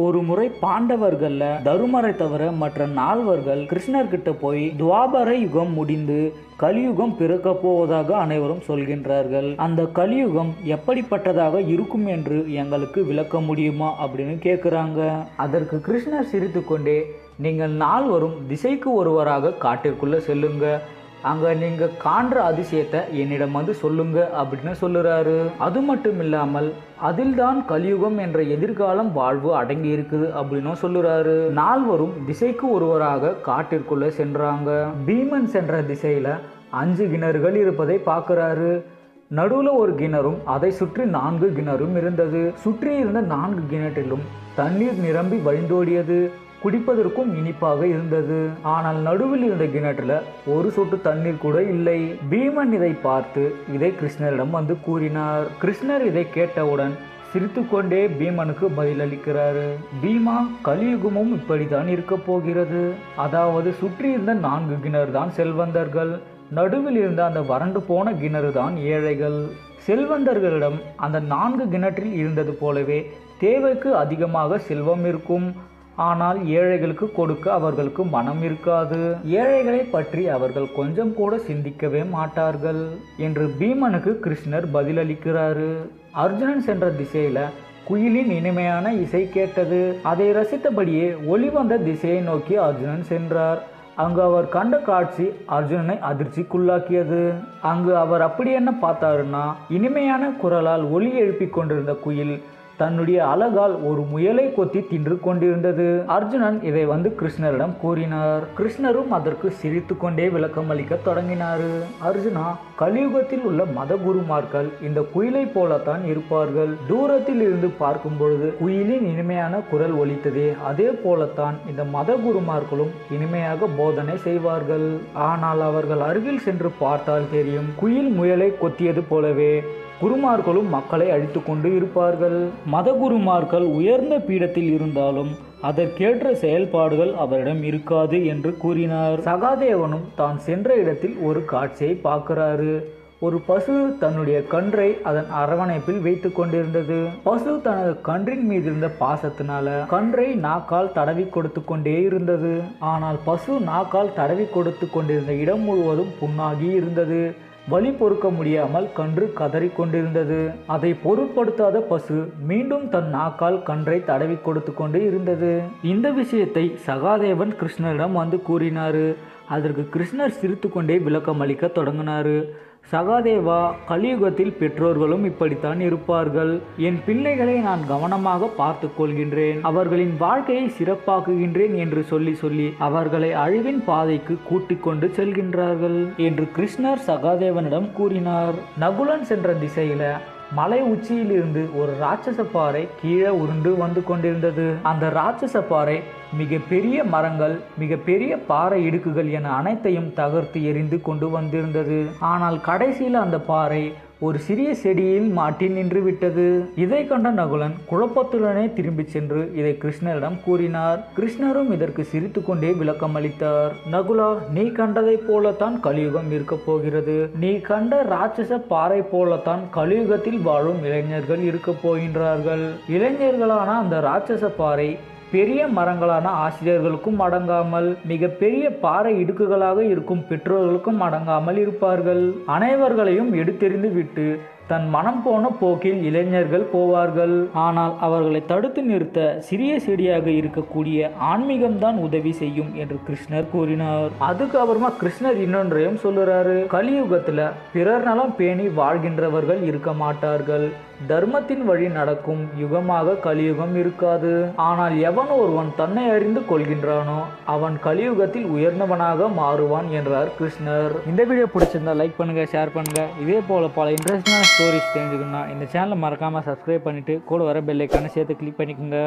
ஒரு முறை பாண்டவர்கள்ல தருமரை தவிர மற்ற நால்வர்கள் கிருஷ்ணர்கிட்ட போய் துவாபர யுகம் முடிந்து கலியுகம் பிறக்க போவதாக அனைவரும் சொல்கின்றார்கள். அந்த கலியுகம் எப்படிப்பட்டதாக இருக்கும் என்று எங்களுக்கு விளக்க முடியுமா அப்படின்னு கேட்குறாங்க அதற்கு கிருஷ்ணர் சிரித்துக்கொண்டே நீங்கள் நால்வரும் திசைக்கு ஒருவராக காட்டிற்குள்ள செல்லுங்க. அங்கே நீங்கள் காண்ற அதிசயத்தை என்னிடம் வந்து சொல்லுங்க அப்படின்னு சொல்லுறாரு. அது மட்டும் இல்லாமல் அதில்தான் கலியுகம் என்ற எதிர்காலம் வாழ்வு அடங்கி இருக்குது அப்படின்னும் சொல்லுறாரு. நால்வரும் திசைக்கு ஒருவராக காட்டிற்குள்ள சென்றாங்க. பீமன் சென்ற திசையில அஞ்சு கிணறுகள் இருப்பதை பார்க்கறாரு. நடுவில் ஒரு கிணறும் அதை சுற்றி நான்கு கிணறும் இருந்தது. சுற்றி இருந்த நான்கு கிணற்றிலும் தண்ணீர் நிரம்பி வழிந்தோடியது. குடிப்பதற்கும் இனிப்பாக இருந்தது. ஆனால் நடுவில் இருந்த கிணற்றில் ஒரு சொட்டு தண்ணீர் கூட இல்லை. பீமன் இதை பார்த்து இதை கிருஷ்ணரிடம் வந்து கூறினார். கிருஷ்ணர் இதை கேட்டவுடன் சிரித்துக்கொண்டே பீமனுக்கு பதிலளிக்கிறாரு. பீமா கலியுகமும் இப்படித்தான் இருக்க போகிறது. அதாவது சுற்றி இருந்த நான்கு கிணறு தான் செல்வந்தர்கள். நடுவில் இருந்த அந்த வறண்டு போன கிணறு தான் ஏழைகள். செல்வந்தர்களிடம் அந்த நான்கு கிணற்றில் இருந்தது போலவே தேவைக்கு அதிகமாக செல்வம் இருக்கும். ஆனால் ஏழைகளுக்கு கொடுக்க அவர்களுக்கு மனம் இருக்காது. ஏழைகளை பற்றி அவர்கள் கொஞ்சம் கூட சிந்திக்கவே மாட்டார்கள் என்று பீமனுக்கு கிருஷ்ணர் பதிலளிக்கிறாரு. அர்ஜுனன் சென்ற திசையில குயிலின் இனிமையான இசை கேட்டது. அதை ரசித்தபடியே ஒளி வந்த திசையை நோக்கி அர்ஜுனன் சென்றார். அங்கு அவர் கண்ட காட்சி அர்ஜுனனை அதிர்ச்சிக்குள்ளாக்கியது. அங்கு அவர் அப்படி என்ன பார்த்தாருன்னா இனிமையான குரலால் ஒலி எழுப்பிக் கொண்டிருந்த குயில் தன்னுடைய அழகால் ஒரு முயலை கொத்தி தின்று கொண்டிருந்தது. அர்ஜுனன் இதை வந்து கிருஷ்ணரிடம் கூறினார். கிருஷ்ணரும் அதற்கு சிரித்து கொண்டே விளக்கம் அளிக்க தொடங்கினார். அர்ஜுனா கலியுகத்தில் உள்ள மத குருமார்கள் இந்த குயிலை போலத்தான் இருப்பார்கள். தூரத்தில் இருந்து பார்க்கும் பொழுது குயிலின் இனிமையான குரல் ஒலித்ததே. அதே போலத்தான் இந்த மத குருமார்களும் இனிமையாக போதனை செய்வார்கள். ஆனால் அவர்கள் அருகில் சென்று பார்த்தால் தெரியும் குயில் முயலை கொத்தியது போலவே குருமார்களும் மக்களை அழித்து கொண்டு இருப்பார்கள். மத குருமார்கள் உயர்ந்த பீடத்தில் இருந்தாலும் அதற்கேற்ற செயல்பாடுகள் அவரிடம் இருக்காது என்று கூறினார். சகாதேவனும் தான் சென்ற இடத்தில் ஒரு காட்சியை பார்க்கிறாரு. ஒரு பசு தன்னுடைய கன்றை அதன் அரவணைப்பில் வைத்து கொண்டிருந்தது. பசு தனது கன்றின் மீது இருந்த பாசத்தினால கன்றை நாக்கால் தடவி கொடுத்து கொண்டே இருந்தது. ஆனால் பசு நாக்கால் தடவி கொடுத்து கொண்டிருந்த இடம் முழுவதும் புண்ணாகி இருந்தது. வலி பொறுக்க முடியாமல் கன்று கதறிக்கொண்டிருந்தது அதை பொருட்படுத்தாத பசு மீண்டும் தன் நாக்கால் கன்றை தடவி கொடுத்து கொண்டு இருந்தது. இந்த விஷயத்தை சகாதேவன் கிருஷ்ணரிடம் வந்து கூறினாரு. அதற்கு கிருஷ்ணர் சிரித்து கொண்டே விளக்கம் அளிக்க தொடங்கினாரு. சகாதேவா கலியுகத்தில் பெற்றோர்களும் இப்படித்தான் இருப்பார்கள். என் பிள்ளைகளை நான் கவனமாக பார்த்து கொள்கின்றேன். அவர்களின் வாழ்க்கையை சிறப்பாக்குகின்றேன் என்று சொல்லி சொல்லி அவர்களை அழிவின் பாதைக்கு கூட்டிக் கொண்டு செல்கின்றார்கள். என்று கிருஷ்ணர் சகாதேவனிடம் கூறினார். நகுலன் சென்ற திசையில மலை உச்சியிலிருந்து ஒரு ராட்சச பாறை கீழே உருண்டு வந்து கொண்டிருந்தது. அந்த ராட்சச பாறை மிக பெரிய மரங்கள் மிக பெரிய பாறை இடுக்குகள் என அனைத்தையும் தகர்த்து எரிந்து கொண்டு வந்திருந்தது. ஆனால் கடைசியில் அந்த பாறை ஒரு சிறிய செடியில் மாட்டி நின்று விட்டது. இதை கண்ட நகுலன் குழப்பத்துடனே திரும்பி சென்று இதை கிருஷ்ணரிடம் கூறினார். கிருஷ்ணரும் இதற்கு சிரித்துக்கொண்டே விளக்கம் அளித்தார். நகுலா நீ கண்டதைப் போலத்தான் கலியுகம் இருக்கப் போகிறது. நீ கண்ட ராட்சச பாறை போலத்தான் கலியுகத்தில் வாழும் இளைஞர்கள் இருக்க போகின்றார்கள். இளைஞர்களான அந்த ராட்சச பாறை பெரிய மரங்களான ஆசிரியர்களுக்கும் அடங்காமல் மிக பெரிய பாறை இடுக்குகளாக இருக்கும் பெற்றோர்களுக்கும் அடங்காமல் இருப்பார்கள். அனைவர்களையும் எடுத்தெறிந்து விட்டு தன் மனம் போன போக்கில் இளைஞர்கள் போவார்கள். ஆனால் அவர்களை தடுத்து நிறுத்த சிறிய செடியாக இருக்கக்கூடிய ஆன்மீகம்தான் உதவி செய்யும் என்று கிருஷ்ணர் கூறினார். அதுக்கு அப்புறமா கிருஷ்ணர் இன்னொன்றையும் சொல்லுறாரு. கலியுகத்துல பிறர் நலம் பேணி வாழ்கின்றவர்கள் இருக்க மாட்டார்கள். தர்மத்தின் வழி நடக்கும் யுகமாக கலியுகம் இருக்காது. ஆனால் எவன் ஒருவன் தன்னை அறிந்து கொள்கின்றானோ அவன் கலியுகத்தில் உயர்ந்தவனாக மாறுவான் என்றார் கிருஷ்ணர். இந்த வீடியோ பிடிச்சிருந்தா லைக் பண்ணுங்க ஷேர் பண்ணுங்க. இதே போல பல இன்ட்ரெஸ்டிங்கான ஸ்டோரிஸ் தெரிஞ்சுக்கணும்னா இந்த சேனலை மறக்காம சப்ஸ்கிரைப் பண்ணிட்டு கூட வர பெல்லைக்கான சேர்த்து கிளிக் பண்ணிக்கோங்க.